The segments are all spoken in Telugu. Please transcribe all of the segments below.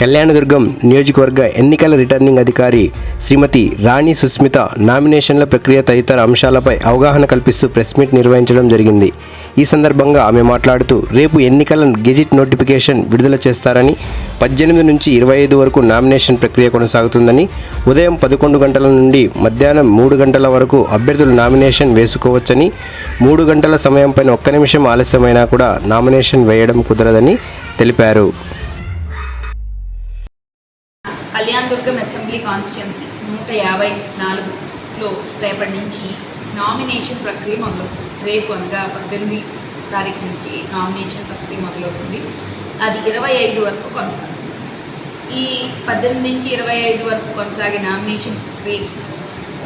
కళ్యాణదుర్గం నియోజకవర్గ ఎన్నికల రిటర్నింగ్ అధికారి శ్రీమతి రాణి సుస్మిత నామినేషన్ల ప్రక్రియ తదితర అంశాలపై అవగాహన కల్పిస్తూ ప్రెస్ మీట్ నిర్వహించడం జరిగింది. ఈ సందర్భంగా ఆమె మాట్లాడుతూ రేపు ఎన్నికల గెజిట్ నోటిఫికేషన్ విడుదల చేస్తారని పద్దెనిమిది నుంచి ఇరవై ఐదు వరకు నామినేషన్ ప్రక్రియ కొనసాగుతుందని ఉదయం పదకొండు గంటల నుండి మధ్యాహ్నం మూడు గంటల వరకు అభ్యర్థులు నామినేషన్ వేసుకోవచ్చని మూడు గంటల సమయం పైన ఒక్క నిమిషం ఆలస్యమైనా కూడా నామినేషన్ వేయడం కుదరదని తెలిపారు. కళ్యాణ్ దుర్గం అసెంబ్లీ కాన్స్టిట్యున్సీ నూట యాభై నాలుగులో రేపటి నుంచి నామినేషన్ ప్రక్రియ మొదలవుతుంది. రేపు అనగా పద్దెనిమిది తారీఖు నుంచి నామినేషన్ ప్రక్రియ మొదలవుతుంది. అది ఇరవై ఐదు వరకు కొనసాగుతుంది. ఈ పద్దెనిమిది నుంచి ఇరవై ఐదు వరకు కొనసాగే నామినేషన్ ప్రక్రియకి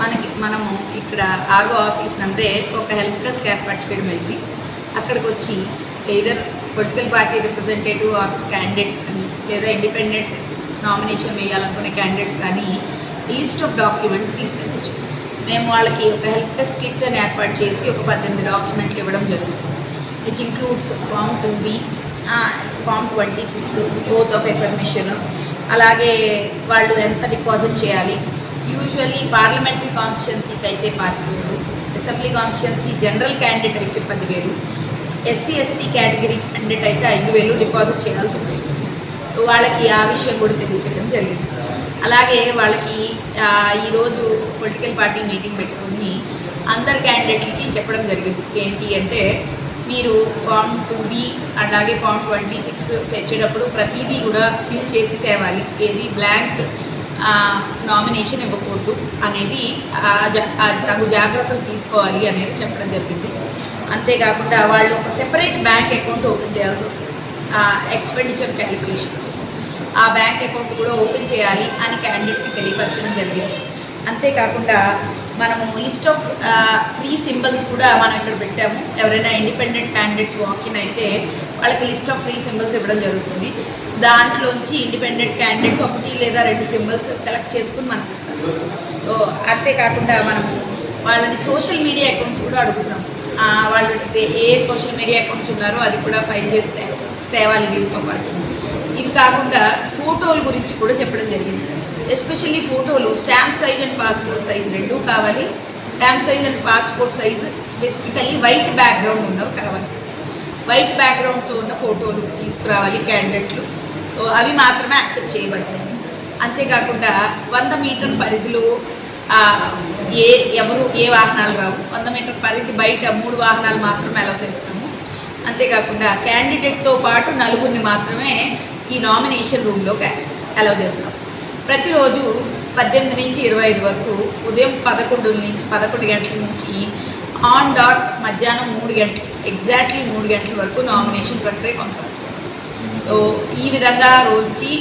మనకి మనము ఇక్కడ ఆర్ఓ ఆఫీస్ అంటే ఒక హెల్ప్ డెస్క్ ఏర్పాటు చేయడం అయింది. అక్కడికి వచ్చి either political party representative or candidate కానీ లేదా ఇండిపెండెంట్ నామినేషన్ వేయాలనుకునే క్యాండిడేట్స్ కానీ లిస్ట్ ఆఫ్ డాక్యుమెంట్స్ తీసుకెళ్ళచ్చు. మేము వాళ్ళకి ఒక హెల్ప్ డెస్క్ కిట్ అని ఏర్పాటు చేసి ఒక పద్దెనిమిది డాక్యుమెంట్లు ఇవ్వడం జరుగుతుంది. Which includes form two B form twenty six both of affirmation అలాగే వాళ్ళు ఎంత డిపాజిట్ చేయాలి? యూజువల్లీ పార్లమెంటరీ కాన్స్టిట్యున్సీకి అయితే పార్టీ వేరు అసెంబ్లీ కాన్స్టిట్యున్సీ జనరల్ క్యాండిడేట్ అయితే పదివేలు ఎస్సీ ఎస్టీ కేటగిరీ క్యాండిడేట్ అయితే ఐదు వేలు డిపాజిట్ చేయాల్సి ఉంటుంది. సో వాళ్ళకి ఆ విషయం కూడా తెలియజేయడం జరిగింది. అలాగే వాళ్ళకి ఈరోజు పొలిటికల్ పార్టీ మీటింగ్ పెట్టుకుని అందరు క్యాండిడేట్లకి చెప్పడం జరిగింది. ఏంటి అంటే మీరు ఫామ్ టూ బి అలాగే ఫామ్ ట్వంటీ సిక్స్ తెచ్చేటప్పుడు ప్రతిదీ కూడా ఫిల్ చేసి తేవాలి. ఏది బ్లాంక్ నామినేషన్ ఇవ్వకూడదు అనేది తగు జాగ్రత్తలు తీసుకోవాలి అనేది చెప్పడం జరిగింది. అంతేకాకుండా వాళ్ళు ఒక సెపరేట్ బ్యాంక్ అకౌంట్ ఓపెన్ చేయాల్సి వస్తుంది. ఎక్స్పెండిచర్ క్యాలిక్యులేషన్ కోసం. ఆ బ్యాంక్ అకౌంట్ కూడా ఓపెన్ చేయాలి అని క్యాండిడేట్కి తెలియపరచడం జరిగింది. అంతేకాకుండా మనము లిస్ట్ ఆఫ్ ఫ్రీ సింబల్స్ కూడా మనం ఇక్కడ పెట్టాము. ఎవరైనా ఇండిపెండెంట్ క్యాండిడేట్స్ వాకిన్ అయితే వాళ్ళకి లిస్ట్ ఆఫ్ ఫ్రీ సింబల్స్ ఇవ్వడం జరుగుతుంది. దాంట్లోంచి ఇండిపెండెంట్ క్యాండిడేట్స్ ఒకటి లేదా రెండు సింబల్స్ సెలెక్ట్ చేసుకుని మనకి ఇస్తారు సో అంతేకాకుండా మనము వాళ్ళని సోషల్ మీడియా అకౌంట్స్ కూడా అడుగుతున్నాం వాళ్ళు ఏ- ఏ సోషల్ మీడియా అకౌంట్స్ ఉన్నారో అది కూడా ఫైల్ చేస్తే తేవాలి దీంతో పాటు. ఇవి కాకుండా ఫోటోల గురించి కూడా చెప్పడం జరిగింది. ఎస్పెషల్లీ ఫోటోలు stamp size and passport size రెండు కావాలి. Stamp size and passport size specifically white background ఉన్నవి కావాలి. వైట్ బ్యాక్గ్రౌండ్తో ఉన్న ఫోటోలు తీసుకురావాలి క్యాండిడేట్లు. సో అవి మాత్రమే యాక్సెప్ట్ చేయబడతాయి. అంతేకాకుండా వంద మీటర్ పరిధిలో ఏ ఎవరు ఏ వాహనాలు రావు. వంద మీటర్ పరిధి బయట మూడు వాహనాలు మాత్రమే అలౌ చేస్తారు. అంతేకాకుండా క్యాండిడేట్తో పాటు నలుగురిని మాత్రమే ఈ నామినేషన్ రూమ్లోకి అలౌ చేస్తాం ప్రతిరోజు పద్దెనిమిది నుంచి ఇరవై ఐదు వరకు ఉదయం పదకొండు పదకొండు గంటల నుంచి ఆన్ డాట్ మధ్యాహ్నం మూడు గంటలు ఎగ్జాక్ట్లీ మూడు గంటల వరకు నామినేషన్ ప్రక్రియ కొనసాగుతుంది. సో ఈ విధంగా రోజుకి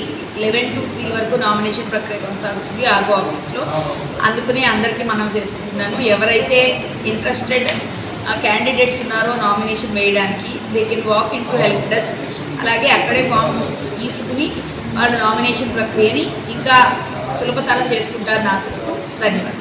లెవెన్ టు త్రీ వరకు నామినేషన్ ప్రక్రియ కొనసాగుతుంది ఆర్గో ఆఫీస్లో. అందుకనే అందరికీ మనం చేసుకుంటున్నాను. ఎవరైతే ఇంట్రెస్టెడ్ క్యాండిడేట్స్ ఉన్నారో నామినేషన్ వేయడానికి they can walk in to help desk అలాగే అక్కడే ఫామ్స్ తీసుకుని వాళ్ళ నామినేషన్ ప్రక్రియని ఇంకా సులభతరం చేసుకుంటారని ఆశిస్తూ ధన్యవాదాలు.